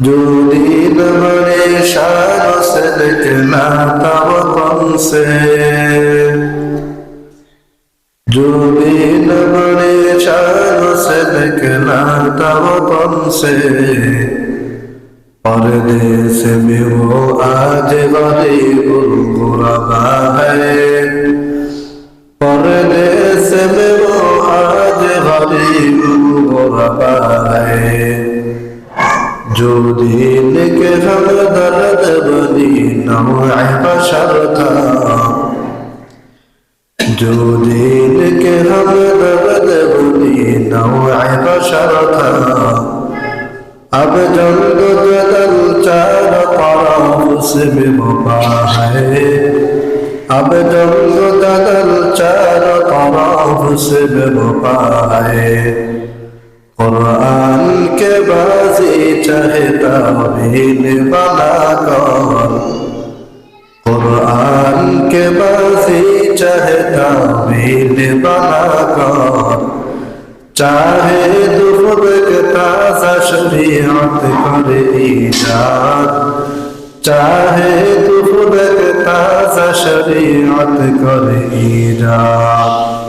যদি नमरे शान से निकला तब तुमसे जो दिन बड़े शान से निकला तब तुमसे परदेश में वो आज गरीब गुरबा है परदेश में वो आज गरीब गुरबा है যদি নেকে হল দরদ বলি নয় বসর থা যদি নেকে হল দরদ বলি নয় বসর থা अब जल्द जदल चार तरफ से बेवफा है अब जल्द जदल चार तरफ से बेवफा है कुरान के बाजी चाहता बीन बना कर कुरान के बाजी चाहता बीन बना कर चाहे दुख के ताजा शरीयत कर ईजाद चाहे दुख के ताजा शरीयत कर ईजाद